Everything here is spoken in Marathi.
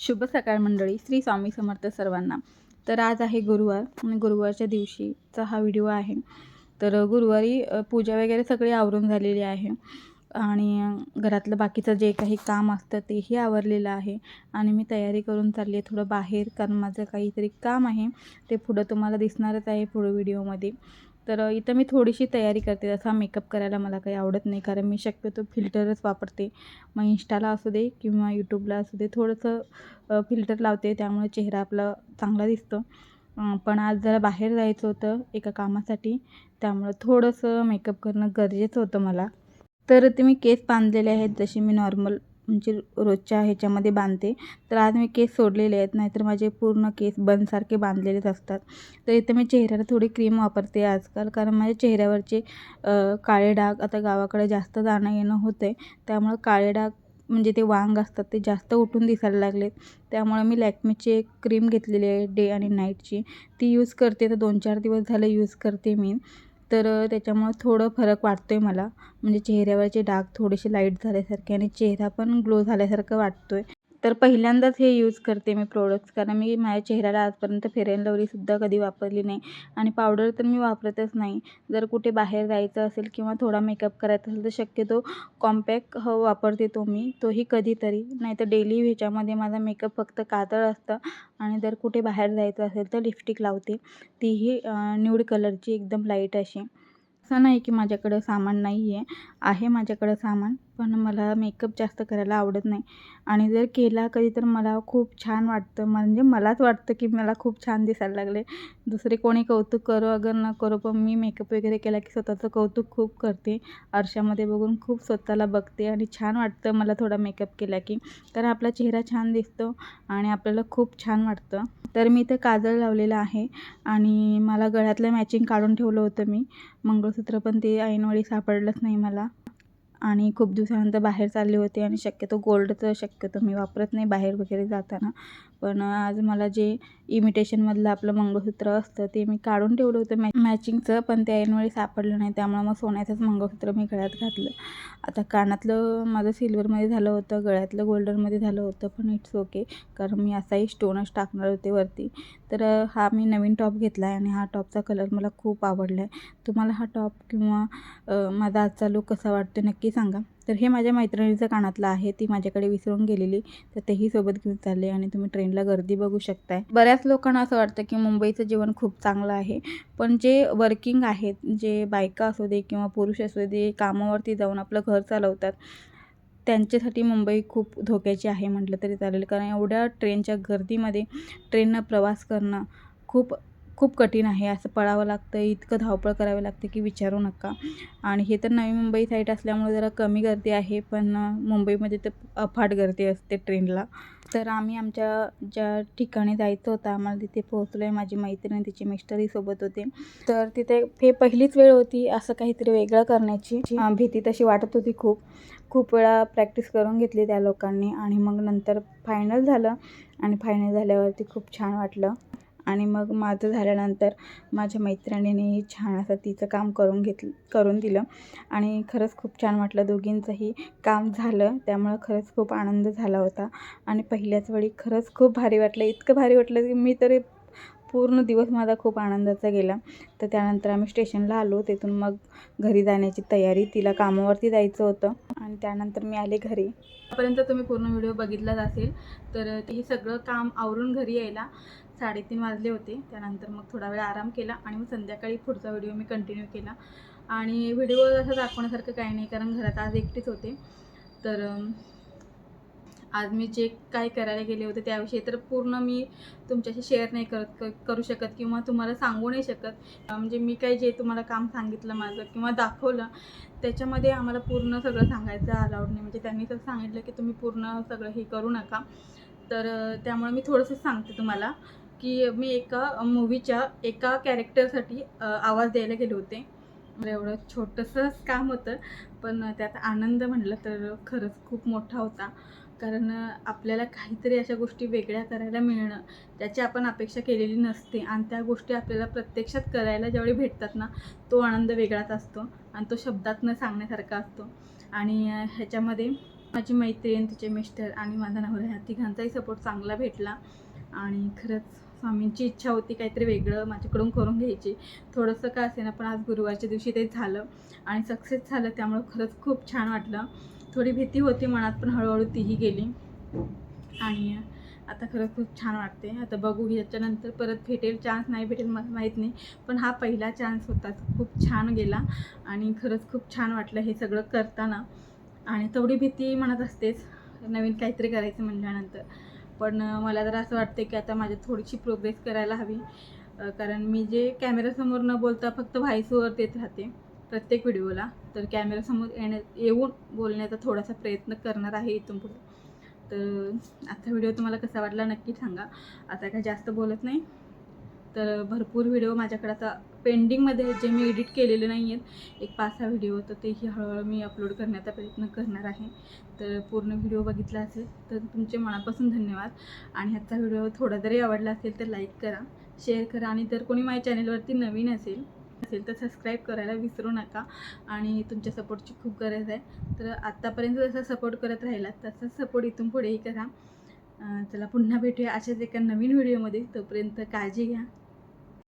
शुभ सकाळ मंडळी श्री स्वामी समर्थ सर्वांना. तर आज आहे गुरुवार आणि गुरुवारच्या दिवशीचा हा व्हिडिओ आहे. तर गुरुवारी पूजा वगैरे सगळी आवरून झालेली आहे आणि घरातलं बाकीचं जे काही काम असतं तेही आवरलेलं आहे आणि मी तयारी करून चालली आहे. थोडं बाहेर कारण माझं काहीतरी काम आहे ते पुढं तुम्हाला दिसणारच आहे पुढं व्हिडिओमध्ये. तर इथं मी थोडीशी तयारी करते. तसा मेकअप करायला मला काही आवडत नाही. कारण मी शक्यतो फिल्टरच वापरते. मग इंस्टाला असू दे किंवा यूट्यूबला असू दे थोडंसं फिल्टर लावते. त्यामुळे चेहरा आपला चांगला दिसतो. पण आज जरा बाहेर जायचं होतं एका कामासाठी. त्यामुळं थोडंसं मेकअप करणं गरजेचं होतं मला. तर ते मी केस बांधलेले आहेत जसे मी नॉर्मल म्हणजे रोजच्या ह्याच्यामध्ये बांधते. तर आज मी केस सोडलेले आहेत नाहीतर माझे पूर्ण केस बनसारखे बांधलेलेच असतात. तर इथे मी चेहऱ्याला थोडी क्रीम वापरते आजकाल कारण माझ्या चेहऱ्यावरचे काळे डाग आता गावाकडे जास्त जाणं येणं होतं आहे त्यामुळं काळे डाग म्हणजे ते वांग असतात ते जास्त उठून दिसायला लागलेत. त्यामुळे मी लॅक्मेची एक क्रीम घेतलेली आहे डे आणि नाईटची. ती यूज करते तर दोन चार दिवस झालं यूज करते मी. तर त्याच्यामुळं थोडं फरक वाटतो आहे मला. म्हणजे चेहऱ्यावरचे डाग थोडेसे लाइट झाल्यासारखे आणि चेहरा पण ग्लो झाल्यासारखं वाटतो आहे तर पहिल्यांदाच हे यूज करते मी प्रोडक्ट्स कारण मी माझ्या चेहऱ्याला आजपर्यंत फेअर अँड लवलीसुद्धा कधी वापरली नाही. आणि पावडर तर मी वापरतच नाही. जर कुठे बाहेर जायचं असेल किंवा थोडा मेकअप करायचा असेल तर शक्यतो कॉम्पॅक्ट ह वापरते तो मी. तोही कधीतरी. नाहीतर डेली ह्याच्यामध्ये माझा मेकअप फक्त कातळ असतं. आणि जर कुठे बाहेर जायचं असेल तर लिपस्टिक लावते. तीही न्यूड कलरची एकदम लाइट अशी. असं नाही की माझ्याकडं सामान नाही आहे आहे माझ्याकडं सामान. पण मला मेकअप जास्त करायला आवडत नाही. आणि जर केला कधी तर मला खूप छान वाटतं. म्हणजे मलाच वाटतं की मला खूप छान दिसायला लागले. दुसरे कोणी कौतुक करो अगर न करो पण मी मेकअप वगैरे केला की स्वतःचं कौतुक खूप करते. आरशामध्ये बघून खूप स्वतःला बघते आणि छान वाटतं मला थोडा मेकअप केला की. कारण आपला चेहरा छान दिसतो आणि आपल्याला खूप छान वाटतं. तर मी इथं काजळ लावलेलं आहे आणि मला गळ्यातलं मॅचिंग काढून ठेवलं होतं मी. मंगळसूत्र पण ते ऐनवेळी सापडलंच नाही मला. आणि खूप दिवसानंतर बाहेर चालले होते आणि शक्यतो गोल्डचं शक्यतो मी वापरत नाही बाहेर वगैरे जाताना. पण आज मला जे इमिटेशनमधलं आपलं मंगळसूत्र असतं ते मी काढून ठेवलं होतं मॅ मॅचिंगचं पण ते ऐनवेळी सापडलं नाही. त्यामुळे मग सोन्याचंच मंगळसूत्र मी गळ्यात घातलं. आता कानातलं माझं सिल्वरमध्ये झालं होतं गळ्यातलं गोल्डनमध्ये झालं होतं पण इट्स ओके. कारण मी असाही स्टोनच टाकणार होते वरती. तर हा मी नवीन टॉप घेतला आहे आणि हा टॉपचा कलर मला खूप आवडला आहे तुम्हाला हा टॉप किंवा माझा आजचा लूक कसा वाटतो नक्की सांगा. तर हे माझ्या मैत्रिणीचं कानातलं आहे. ती माझ्याकडे विसरून गेलेली. तर तेही सोबत घेऊन चालले आणि तुम्ही ट्रेनला गर्दी बघू शकताय. बऱ्याच लोकांना असं वाटतं की मुंबईचं जीवन खूप चांगलं आहे. पण जे वर्किंग आहेत जे बायका असू दे किंवा पुरुष असू दे कामावरती जाऊन आपलं घर चालवतात त्यांच्यासाठी मुंबई खूप धोक्याची आहे म्हटलं तरी चालेल. कारण एवढ्या ट्रेनच्या गर्दीमध्ये ट्रेननं प्रवास करणं खूप खूप कठीण आहे. असं पळावं लागतं इतकं धावपळ करावी लागते की विचारू नका. आणि हे तर नवी मुंबई साईट असल्यामुळे जरा कमी गर्दी आहे पण मुंबईमध्ये तर अफाट गर्दी असते ट्रेनला तर आम्ही आमच्या ज्या ठिकाणी जायचं होतं आम्हाला तिथे पोहोचलो आहे माझी मैत्रीण तिचे मिस्टरही सोबत होते. तर तिथे हे पहिलीच वेळ होती असं काहीतरी वेगळं करण्याची. भीती तशी वाटत होती खूप. खूप वेळा प्रॅक्टिस करून घेतली त्या लोकांनी आणि मग नंतर फायनल झालं. आणि फायनल झाल्यावरती खूप छान वाटलं. आणि मग माझं झाल्यानंतर माझ्या मैत्रिणीने छान असं तिचं काम करून घेतलं करून दिलं. आणि खरंच खूप छान वाटलं दोघींचंही काम झालं. त्यामुळं खरंच खूप आनंद झाला होता. आणि पहिल्याच वेळी खरंच खूप भारी वाटलं. इतकं भारी वाटलं की मी तरी पूर्ण दिवस माझा खूप आनंदाचा गेला. तर त्यानंतर आम्ही स्टेशनला आलो. तिथून मग घरी जाण्याची तयारी तिला कामावरती जायचं होतं. आणि त्यानंतर मी आले घरी. आतापर्यंत तुम्ही पूर्ण व्हिडिओ बघितलाच असेल. तर हे सगळं काम आवरून घरी यायला साडेतीन वाजले होते. त्यानंतर मग थोडा वेळ आराम केला आणि मग संध्याकाळी पुढचा व्हिडिओ मी कंटिन्यू केला. आणि व्हिडिओ असं दाखवण्यासारखं काही नाही कारण घरात आज एकटीच होते. तर आज मी जे काय करायला गेले होते त्याविषयी. तर पूर्ण मी तुमच्याशी शेअर नाही करत क- करू शकत किंवा तुम्हाला सांगू नाही शकत. म्हणजे मी काय जे तुम्हाला काम सांगितलं माझं किंवा दाखवलं त्याच्यामध्ये आम्हाला पूर्ण सगळं सांगायचं अलाउड नाही. म्हणजे त्यांनी तर सांगितलं की तुम्ही पूर्ण सगळं हे करू नका. तर त्यामुळे मी थोडंसं सांगते तुम्हाला की मी एका मूवीच्या एका कॅरेक्टरसाठी आवाज द्यायला गेले होते. एवढं छोटंसंच काम होतं. पण त्यात आनंद म्हटलं तर खरंच खूप मोठा होता. कारण आपल्याला काहीतरी अशा गोष्टी वेगळ्या करायला मिळणं ज्याची आपण अपेक्षा केलेली नसते. आणि त्या गोष्टी आपल्याला प्रत्यक्षात करायला ज्यावेळी भेटतात ना तो आनंद वेगळाच असतो आणि तो शब्दात न सांगण्यासारखा असतो. आणि ह्याच्यामध्ये माझी मैत्रीण तिचे मिस्टर आणि माझा नवरा ह्या तिघांचाही सपोर्ट चांगला भेटला. आणि खरंच स्वामींची इच्छा होती काहीतरी वेगळं माझ्याकडून करून घ्यायची. थोडंसं का असेना पण आज गुरुवारच्या दिवशी ते झालं. आणि सक्सेस झालं त्यामुळं खरंच खूप छान वाटलं. थोडी भीती होती मनात पण हळूहळू तीही गेली. आणि आता खरंच खूप छान वाटते. आता बघू याच्यानंतर परत भेटेल चान्स नाही भेटेल मला माहीत नाही. पण हा पहिला चान्स होता. खूप छान गेला. आणि खरंच खूप छान वाटलं हे सगळं करताना. आणि तेवढी भीती म्हणत असतेच. नवीन काहीतरी करायचं म्हणल्यानंतर. पण मला जर असं वाटते की आता माझी थोडीशी प्रोग्रेस करायला हवी. कारण मी जे कॅमेऱ्यासमोर न बोलता फक्त व्हाईस देत राहते. प्रत्येक व्हिडिओला. तर कॅमेरासमोर येण्या येऊन बोलण्याचा थोडासा प्रयत्न करणार आहे इथून पुढे. तर आजचा व्हिडिओ तुम्हाला कसा वाटला नक्की सांगा. आता काय जास्त बोलत नाही. तर भरपूर व्हिडिओ माझ्याकडे आता पेंडिंगमध्ये आहेत जे मी एडिट केलेले नाही आहेत एक पाच सहा व्हिडिओ तर तेही हळूहळू मी अपलोड करण्याचा प्रयत्न करणार आहे. तर पूर्ण व्हिडिओ बघितला असेल तर तुमचे मनापासून धन्यवाद. आणि आजचा व्हिडिओ थोडा जरी आवडला असेल तर लाईक करा शेअर करा. आणि जर कोणी माझ्या चॅनलवरती नवीन असेल असेल तर सबस्क्राईब करायला विसरू नका. आणि तुमच्या सपोर्टची खूप गरज आहे. तर आत्तापर्यंत जसा सपोर्ट करत राहिला तसाच सपोर्ट इथून पुढेही करा. चला पुन्हा भेटूया अशाच एका नवीन व्हिडिओमध्ये तोपर्यंत काळजी घ्या.